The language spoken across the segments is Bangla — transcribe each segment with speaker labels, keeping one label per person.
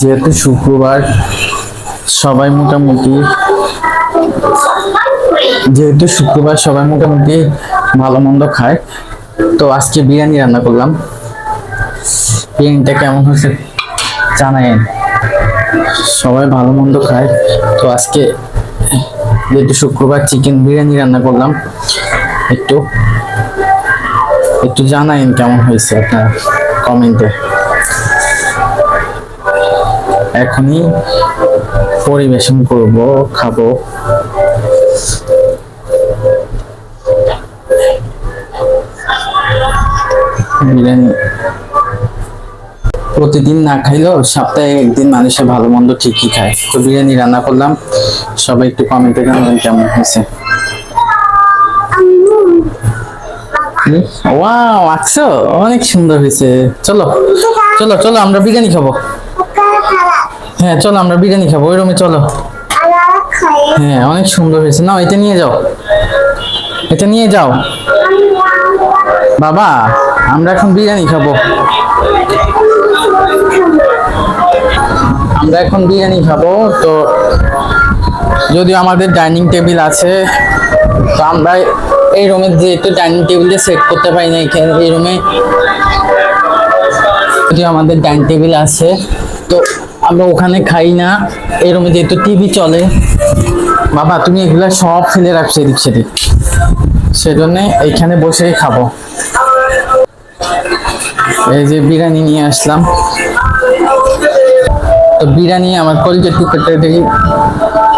Speaker 1: যেহেতু শুক্রবার সবাই মোটামুটি যেহেতু শুক্রবার সবাই মোটামুটি ভালো মন্দ খায়, তো আজকে বিরিয়ানি রান্না করলাম। বিরিয়ানিটা কেমন হয়েছে জানাইন সবাই ভালো মন্দ খায়, তো আজকে যেহেতু শুক্রবার চিকেন বিরিয়ানি রান্না করলাম, একটু একটু জানাইন কেমন হয়েছে আপনার কমেন্টে। এখনই পরিবেশন করব খাব। বিরিয়ানি প্রতিদিন না খাইলেও সপ্তাহে একদিন মানুষে ভালো মন্দ ঠিকই খায়। তো বিরিয়ানি রান্না করলাম সবাই একটু কমেন্টে জানাবেন কেমন হয়েছে। ওয়াও আচ্ছা অনেক সুন্দর হয়েছে। চলো চলো চলো আমরা বিরিয়ানি খাব। হ্যাঁ চলো আমরা বিরিয়ানি খাব, ওই রুমে চলো। হ্যাঁ অনেক সুন্দর হয়েছে। নাও, এটা নিয়ে যাও। এটা নিয়ে যাও। বাবা, আমরা এখন বিরিয়ানি খাব। আমরা এখন বিরিয়ানি খাব, তো যদিও আমাদের ডাইনিং টেবিল আছে, তো আমরা এই রুমে যেহেতু ডাইনিং টেবিলটা সেট করতে পারি না এখানে, এই রুমে। যদিও আমাদের ডাইনিং টেবিল আছে, তো আমরা ওখানে খাই না, এই রুমে যেহেতু টিভি চলে। বাবা, তুমি এগুলা সব ফেলে রাখছো এদিক সেদিক সেজন্য এইখানে বসেই খাব। এই যে বিরিয়ানি নিয়ে আসলাম। তো বিরিয়ানি আমার কলজের টুকরাটা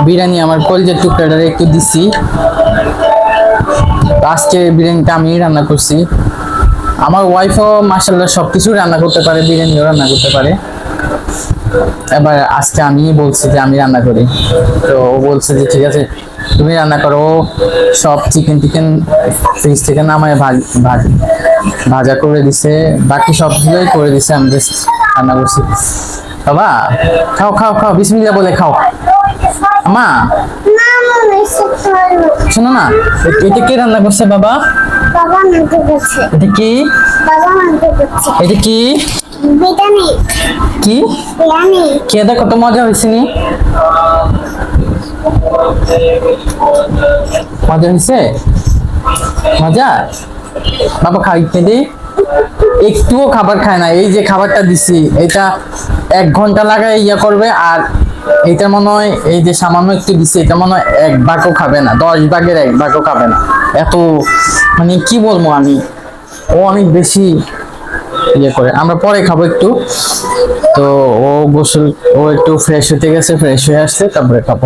Speaker 1: বিরিয়ানি আমার কলজের টুকরাটা একটু দিছি। আজকে বিরিয়ানিটা আমি রান্না করছি। আমার ওয়াইফও মাসাল্লাহ সব কিছু রান্না করতে পারে, বিরিয়ানিও রান্না করতে পারে। এবার আজকে আমি বলছি যে আমি রান্না করি। তো ও বলছে যে ঠিক আছে তুমি রান্না করো সব চিকেন টিকেন ফ্রিজ থেকে নামায় ভাজ ভাজ ভাজা করে দিছে বাকি সবগুলোই করে দিছে আমি জাস্ট রান্না করছি। বাবা খাও খাও খাও বিসমিল্লাহ বলে খাও। মা শোনো না এটা কে রান্না করছে বাবা?
Speaker 2: বাবা
Speaker 1: এটা কি?
Speaker 2: বাবা মানতে করছে।
Speaker 1: এটা কি? কি? খেয়ে কত মজা হয়েছে নি? মজা হয়েছে মজা? বাবা খাইতে দে একটুও খাবার খায় না। এই যে খাবারটা দিছি, এটা এক ঘণ্টা লাগায় ইয়া করবে, আর এটা মনে হয় এই যে সামান্য একটু দিছি, এটা মনে হয় এক ভাগও খাবে না। দশ ভাগের এক ভাগও খাবে না। এত মানে কি বলব আমি? ও অনেক বেশি ইয়ে করে। আমরা পরে খাব একটু। তো ও গোসল, ও একটু ফ্রেশ হতে গেছে ফ্রেশ হয়ে আসছে, তারপরে খাব।